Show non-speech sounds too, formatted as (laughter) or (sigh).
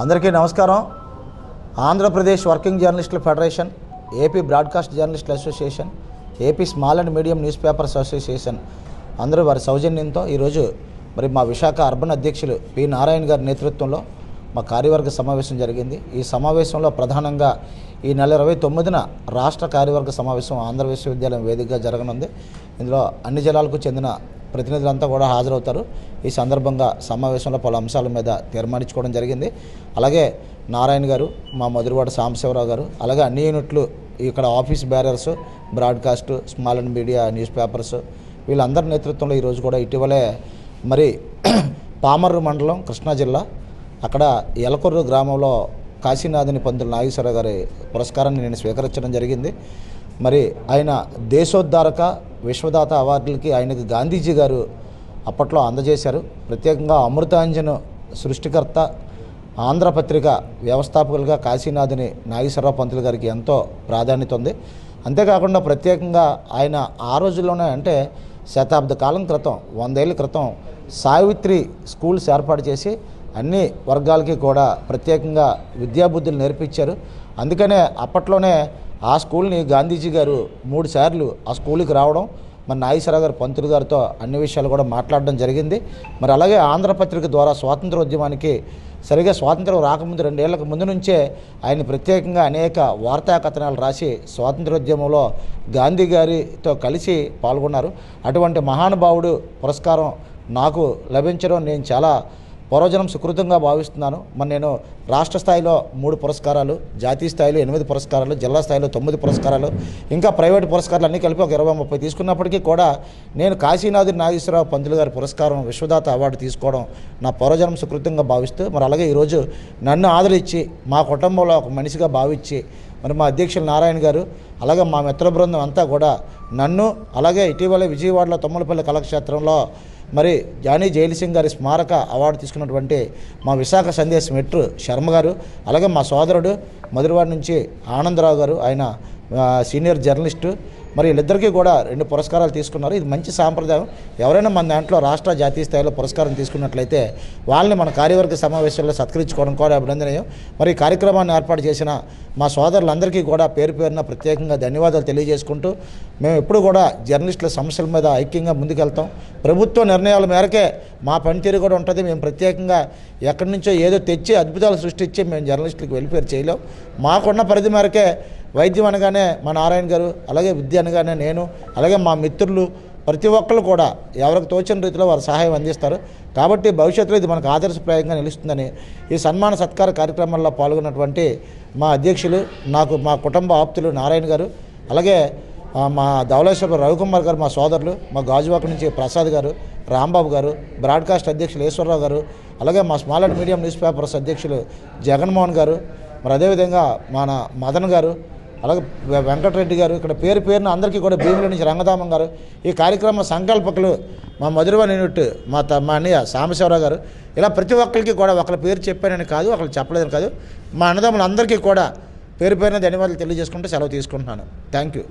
అందరికీ నమస్కారం. ఆంధ్రప్రదేశ్ వర్కింగ్ జర్నలిస్టుల ఫెడరేషన్ ఏపీ బ్రాడ్కాస్ట్ జర్నలిస్టుల association AP small and medium newspapers association అందరూ వారి సౌజన్యంతో ఈరోజు మరి మా విశాఖ అర్బన్ అధ్యక్షులు పి. నారాయణ గారి నేతృత్వంలో మా కార్యవర్గ సమావేశం జరిగింది. ఈ సమావేశంలో ప్రధానంగా ఈ నెల ఇరవై తొమ్మిదిన రాష్ట్ర కార్యవర్గ సమావేశం ఆంధ్ర విశ్వవిద్యాలయం వేదికగా జరగనుంది. ఇందులో అన్ని జిల్లాలకు చెందిన ప్రతినిధులంతా కూడా హాజరవుతారు. ఈ సందర్భంగా సమావేశంలో పలు అంశాల మీద తీర్మానించుకోవడం జరిగింది. అలాగే నారాయణ గారు మా మధురవాడ సాంబశివరావు గారు అలాగే అన్ని యూనిట్లు ఇక్కడ office bearers broadcast small and media newspapers వీళ్ళందరి నేతృత్వంలో ఈరోజు కూడా ఇటీవలే మరి (clears throat) పామర్రు మండలం కృష్ణా జిల్లా అక్కడ ఎలకొర్రు గ్రామంలో కాశీనాథుని పంతులు నాగేశ్వరరావు గారి పురస్కారాన్ని నేను స్వీకరించడం జరిగింది. మరి ఆయన దేశోద్ధారక విశ్వదాత అవార్డులకి ఆయనకి గాంధీజీ గారు అప్పట్లో అందజేశారు. ప్రత్యేకంగా అమృతాంజన్ సృష్టికర్త ఆంధ్రపత్రిక వ్యవస్థాపకులుగా కాశీనాథుని నాగేశ్వరరావు పంతులు గారికి ఎంతో ప్రాధాన్యత ఉంది. అంతేకాకుండా ప్రత్యేకంగా ఆయన ఆ రోజుల్లోనే అంటే శతాబ్ద కాలం క్రితం వందేళ్ళ క్రితం సావిత్రి స్కూల్స్ ఏర్పాటు చేసి అన్ని వర్గాలకి కూడా ప్రత్యేకంగా విద్యాబుద్ధులు నేర్పించారు. అందుకనే అప్పట్లోనే ఆ స్కూల్ని గాంధీజీ గారు మూడు సార్లు ఆ స్కూల్కి రావడం మరి నాగేశ్వరరావు గారు పంతులు గారితో అన్ని విషయాలు కూడా మాట్లాడడం జరిగింది. మరి అలాగే ఆంధ్రపత్రిక ద్వారా స్వాతంత్ర ఉద్యమానికి సరిగా స్వాతంత్రం రాకముందు రెండేళ్ళకు ముందు నుంచే ఆయన ప్రత్యేకంగా అనేక వార్తా కథనాలు రాసి స్వాతంత్రోద్యమంలో గాంధీ గారితో కలిసి పాల్గొన్నారు. అటువంటి మహానుభావుడు పురస్కారం నాకు లభించడం నేను చాలా పూర్వజనం సుకృతంగా భావిస్తున్నాను. మరి నేను రాష్ట్ర స్థాయిలో మూడు పురస్కారాలు జాతీయ స్థాయిలో ఎనిమిది పురస్కారాలు జిల్లా స్థాయిలో తొమ్మిది పురస్కారాలు ఇంకా ప్రైవేట్ పురస్కారాలు అన్నీ కలిపి ఒక ఇరవై ముప్పై తీసుకున్నప్పటికీ కూడా నేను కాశీనాథుని నాగేశ్వరరావు పంతులు గారి పురస్కారం విశ్వదాత అవార్డు తీసుకోవడం నా పూర్వజనం సుకృతంగా భావిస్తూ మరి అలాగే ఈరోజు నన్ను ఆదరించి మా కుటుంబంలో ఒక మనిషిగా భావించి మరి మా అధ్యక్షులు నారాయణ గారు అలాగే మా మిత్ర బృందం అంతా కూడా నన్ను అలాగే ఇటీవల విజయవాడలో తొమ్మలపల్లి కళాక్షేత్రంలో మరి జానీ జైలసింగ్ గారి స్మారక అవార్డు తీసుకున్నటువంటి మా విశాఖ సందేశ్ మెట్రు శర్మ గారు అలాగే మా సోదరుడు మధురవాడ నుంచి ఆనందరావు గారు ఆయన సీనియర్ జర్నలిస్టు మరి వీళ్ళిద్దరికీ కూడా రెండు పురస్కారాలు తీసుకున్నారు. ఇది మంచి సాంప్రదాయం. ఎవరైనా మన దాంట్లో రాష్ట్ర జాతీయ స్థాయిలో పురస్కారం తీసుకున్నట్లయితే వాళ్ళని మన కార్యవర్గ సమావేశంలో సత్కరించుకోవడం కూడా అభినందనీయం. మరి ఈ కార్యక్రమాన్ని ఏర్పాటు చేసిన మా సోదరులందరికీ కూడా పేరు పేరున ప్రత్యేకంగా ధన్యవాదాలు తెలియజేసుకుంటూ మేము ఎప్పుడు కూడా జర్నలిస్టుల సమస్యల మీద ఐక్యంగా ముందుకెళ్తాం. ప్రభుత్వ నిర్ణయాల మేరకే మా పనితీరు కూడా ఉంటుంది. మేము ప్రత్యేకంగా ఎక్కడి నుంచో ఏదో తెచ్చి అద్భుతాలు సృష్టించి మేము జర్నలిస్టులకు వెలిపేరు చేయలేం. మాకున్న పరిధి మేరకే వైద్యం అనగానే మా నారాయణ గారు అలాగే విద్య అనగానే నేను అలాగే మా మిత్రులు ప్రతి ఒక్కరు కూడా ఎవరికి తోచిన రీతిలో వారు సహాయం అందిస్తారు. కాబట్టి భవిష్యత్తులో ఇది మనకు ఆదర్శప్రాయంగా నిలుస్తుందని ఈ సన్మాన సత్కార కార్యక్రమాల్లో పాల్గొన్నటువంటి మా అధ్యక్షులు నాకు మా కుటుంబ ఆప్తులు నారాయణ గారు అలాగే మా ధవలేశ్వర రవికుమార్ గారు మా సోదరులు మా గాజువాక నుంచి ప్రసాద్ గారు రాంబాబు గారు బ్రాడ్కాస్ట్ అధ్యక్షులు ఈశ్వరరావు గారు అలాగే మా small and medium news papers అధ్యక్షులు జగన్మోహన్ గారు మరి అదేవిధంగా మన మదన్ గారు అలాగే వెంకటరెడ్డి గారు ఇక్కడ పేరు పేరున అందరికీ కూడా భీముల నుంచి రంగధామం గారు ఈ కార్యక్రమ సంకల్పకులు మా మధురవాణి యూనిట్ మా త మా అన్నయ్య సాంబశివరావు గారు. ఇలా ప్రతి ఒక్కరికి కూడా ఒకరి పేరు చెప్పానని కాదు ఒకరు చెప్పలేదని కాదు. మా అన్నదమ్ములందరికీ కూడా పేరు పేరున ధన్యవాదాలు తెలియజేసుకుంటూ సెలవు తీసుకుంటున్నాను. Thank you.